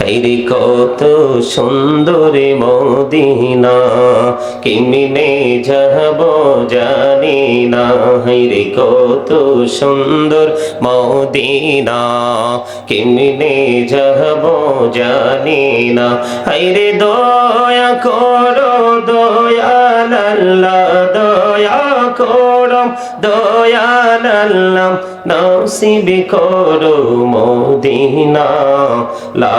হাইরে কত সুন্দর মদিনা কিমিনে যাব জানি না। হাইরে কত সুন্দর মদিনা কিমিনে যাব জানি না। হাইরে দয়া করো দয়াল দয়া করো দয়াল আল্লাহ নসিব করো মদিনা। লা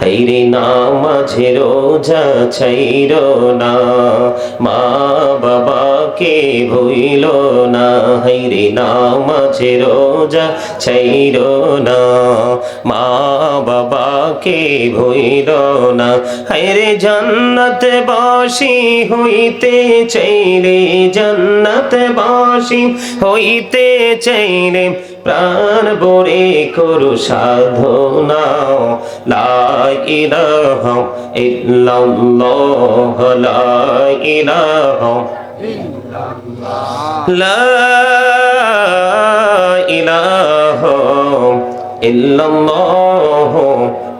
হাইরে না মাঝে রোজা ছাইর না। মা বাবাকে ভইল না। হাইরে না মাঝে রোজা ছাইর না। মা বাবাকে ভইল না। হাইরে জান্নাত বাসি হইতে চাইলে জান্নাত বাসি হইতে চাইলে প্রাণ বরে করো সাধনা। লাইলাহ ইল্লাল্লাহ লাইলাহ লাইলাহ ইল্লাল্লাহ।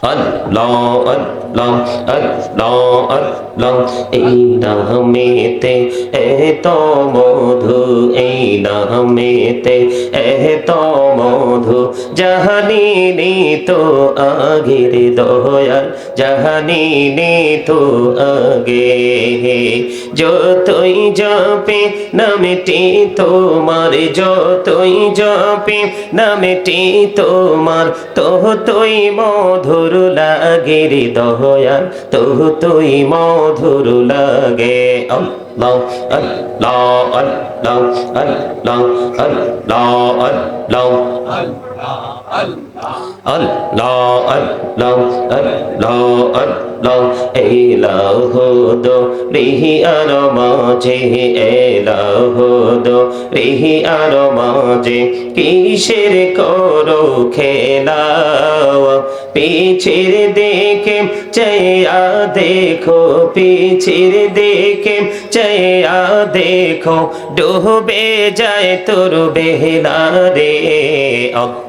আল্লাহ আল্লাহ জাহানি তো আগের দয়াল জাহানি তো আগে যতই জপে নামটি তোমার যতই জপে নামটি তোমার তো তুই মধুর মধুর লাগে হৃদয়ার তহু তুই মধুর লাগে লং অল লং অল লং অল লং অল লং আল্লাহ আল্লাহ দো রিহি আর মাঝে, এলাহ দো রিহি আর মাঝে, কিসের করো খেলাও পিছের দেখে চয়া দেখো, পিছের দেখে চয়া দেখো, ডুবে যায় তোর বেহলা রে।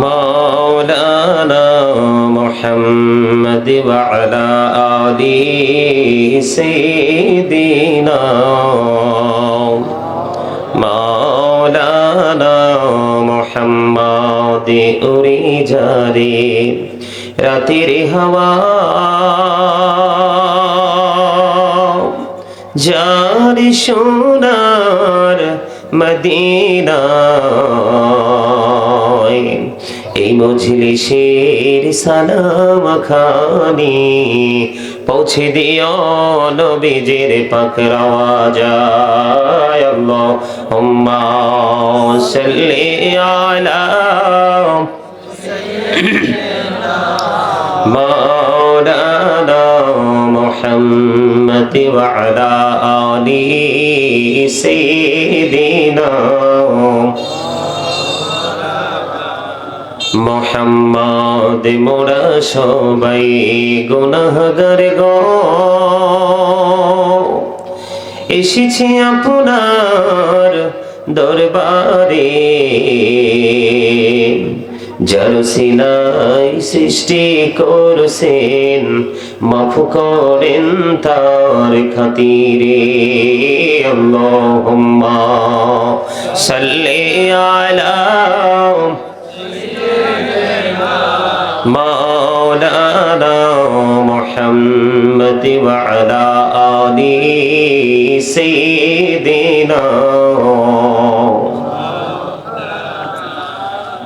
مولانا محمد وعلى آل سيدنا مولانا محمد উড়ে যারে রাতের হাওয়া যার সোনার মদিনায়। এই মজলিসের সালাম খানি পৌঁছে দিও নবীজের পাকড়াওয়া যায় আল্লাহ উম্মা সাল্লি আলা মাওলানা وعلى آل سيدنا মোহাম্মদ মোরা সবাই গুনাহগার গো এসেছি আপনার দরবারে জলসিনাই সৃষ্টি করছেন, মাফ করেন তার খাতিরে। আল্লাহুম্মা সাল্লি আলা মাওলানা মুহাম্মদ ওয়া আলা আলি সাইয়্যিদিনা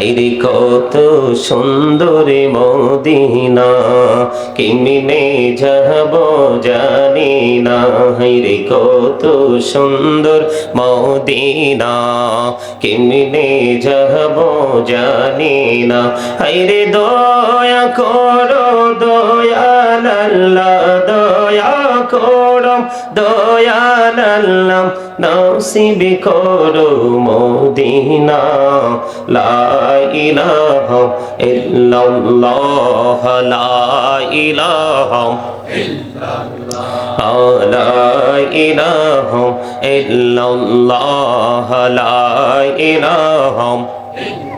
হাইরে কত সুন্দর মদিনা কেমনে যাব জানি না হাইরে কত সুন্দর মদিনা কেমনে যাব জানি না হাইরে দয়া করো দয়াল দয়া করো দয়াল নসিব করো মদিনা, লা ইলাহা ইল্লাল্লাহ, লা ইলাহা لا إله إلا الله لا إله إلا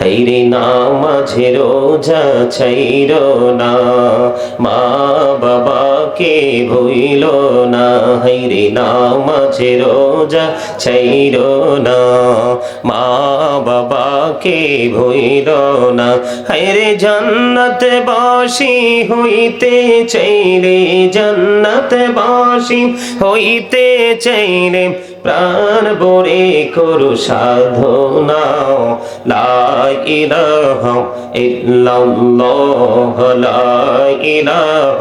হাইরে নামাঝে রোজা ছাইর না। মা বাবাকে ভইল না। হাইরে নামাঝে রোজা ছাইর না। মা বাবাকে ভইল না। হাইরে জান্নাত বাসি হইতে চাইরে জান্নাত বাসি হইতে চাইরে প্রাণ বরে করো সাধনা। লাইলাহ ইল্লাল্লাহ লাইলাহ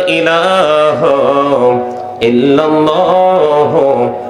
লাইলাহ ইল্লাল্লাহ।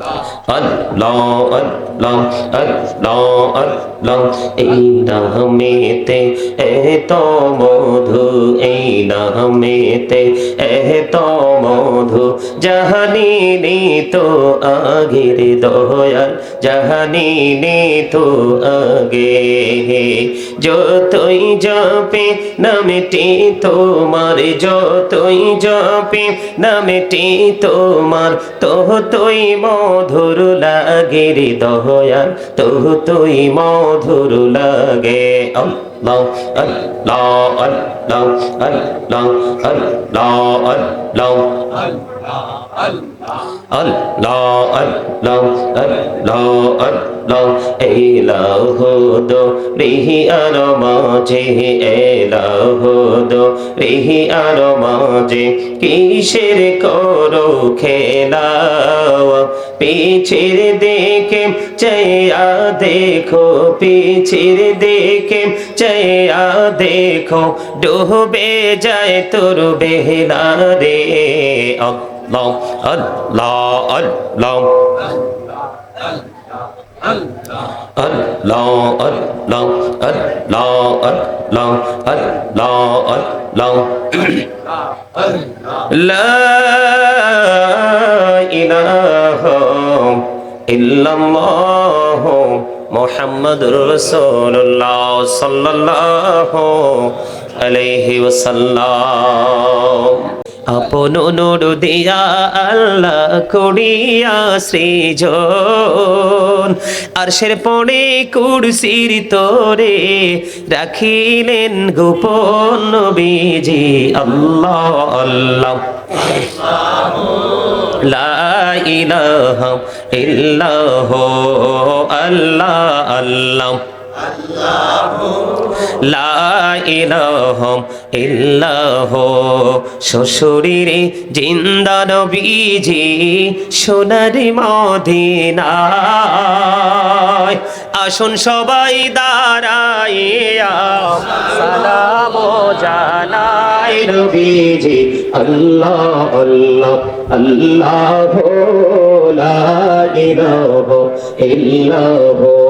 আল্লাহ আল্লাহ আল্লাহ এই নামেতে মধু এই নামেতে এত মধু জাহানি তো আগের দয়াল, জাহানি তো আগে যতই যাপে নামেটি তোমার, যতই যাপে নামেটি তোমার, তো তুই মধুর লাগে হৃদয়ার তহু তুই মধুর লাগে। লং অল লং অল লং অল লং অল লং অল দো রিহি আর মাঝে এলাহ দো রিহি আর মাঝে কিসের করো খেলা পিছের দেখে চেয়া দেখো পিছির দিকে চেয়া দেখো ডুবে যায় তোর বেহলা রে আল্লাহ আল্লাহ আল্লাহ long ất long ất long ất long ất long ất long la ilaha ইল্লাল্লাহ মুহাম্মাদুর রাসূলুল্লাহ সাল্লাল্লাহু আলাইহি ওয়াসাল্লাম। আপন নূর দিয়া আল্লাহ করিয়া সৃজন। আরশের পড়ে কুরসির তোরে রাখিলেন গোপন নবীজি আল্লাহ আল্লাহ। লা ইলাহা ইল্লাহ আল্লাহ আল্লাহ লা ইলাহা ইল্লাহ। শ্বশুরিরে জিন্দা নবীজি, সোনার মদিনায়। আসুন সবাই দাঁড়াইয়া সালাম জানাই নবীজি। আল্লাহ আল্লাহ আল্লাহ লা ইলাহা ইল্লাহ।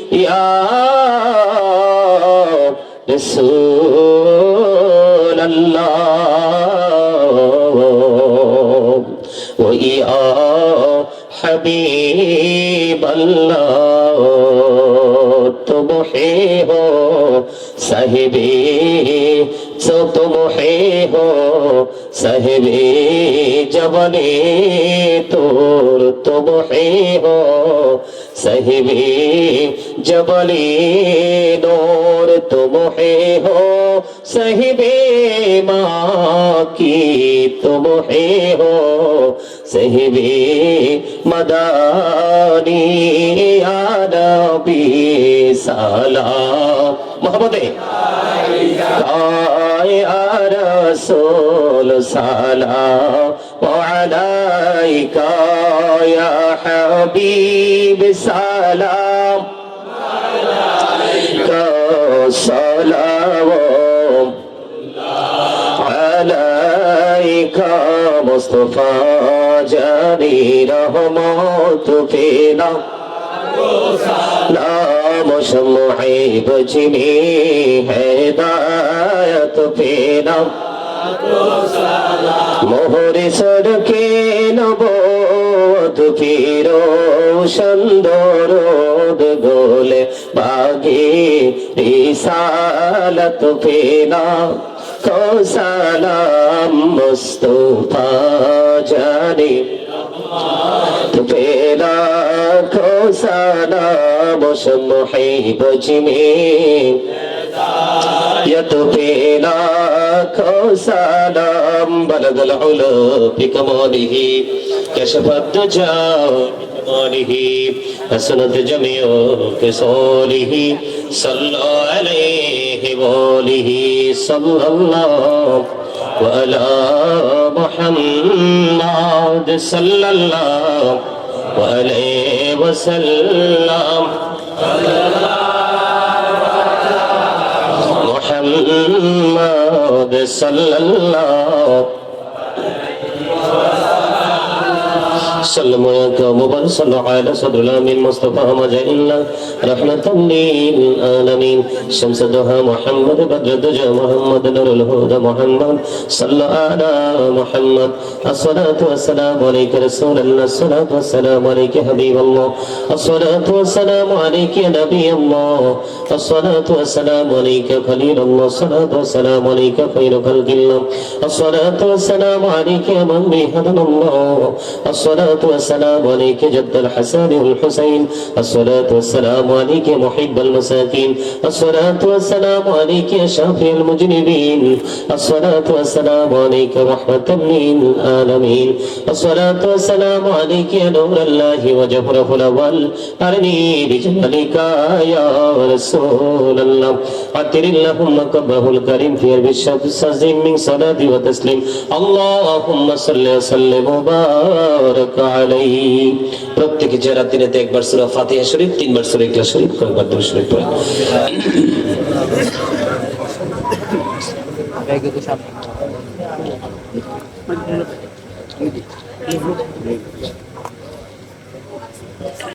حبیب اللہ تم ہی ہو صحبی سو تم ہی ہو صحبی جبنی تور تم ہی ہو सहिवे जबले नूर तुम है हो, सही सहिबे माँ की तुम है हो। सही सहिबे मदानी आनबी सला। मोहम्मद आ रसूल सला। وعليك يا حبيب سلام. عليك سلام عليك مصطفى جليل موت فينا. سلام شمعي بجني هداية فينا. মোহরে সড়কে নবোধ ফিরো সুন্দর গোলে বাগে রিসালত ফেনা কৌসালাম মুস্তফা জানি। ফেরা কৌসালাম মুহিব জিমি يطفينا سلام بلغ العلا بكماله كشف الدجى بكماله حسنت جميع خصاله صلى عليه وآله صلى الله وعلى محمد صلى الله وعليه وسلم محمد মোহাম্মদ سلم عليك مبارك صلى على صدر الامين مصطفى مجعلنا رحمة للعالمين شمس الدهى محمد بدر الدجى محمد نور الهدى محمد صلى على محمد الصلاة والسلام عليك رسول الله الصلاة والسلام عليك حبيب الله الصلاة والسلام عليك يا نبي الله الصلاة والسلام عليك خليل الله الصلاة والسلام عليك خير خلق الله الصلاة والسلام عليك يا من بهدنا الله الصلاة والسلام عليك جد الحسن والحسين الصلاة والسلام عليك محب المساكين الصلاة والسلام عليك يا شافي المجنبين الصلاة والسلام عليك رحمة للعالمين الصلاة والسلام عليك يا نور الله وجبره الأول أرني بجمالك يا رسول الله عطر اللهم قبره الكريم في أرب الشمس من صلاة وتسليم اللهم صل وسلم وبارك আলাইহি। প্রত্যেক যারা দিনে একবার সূরা ফাতিহা শরীফ, তিনবার সূরা ইখলাস শরীফ, কয়েকবার দুরূদ শরীফ পড়ে। আগে তো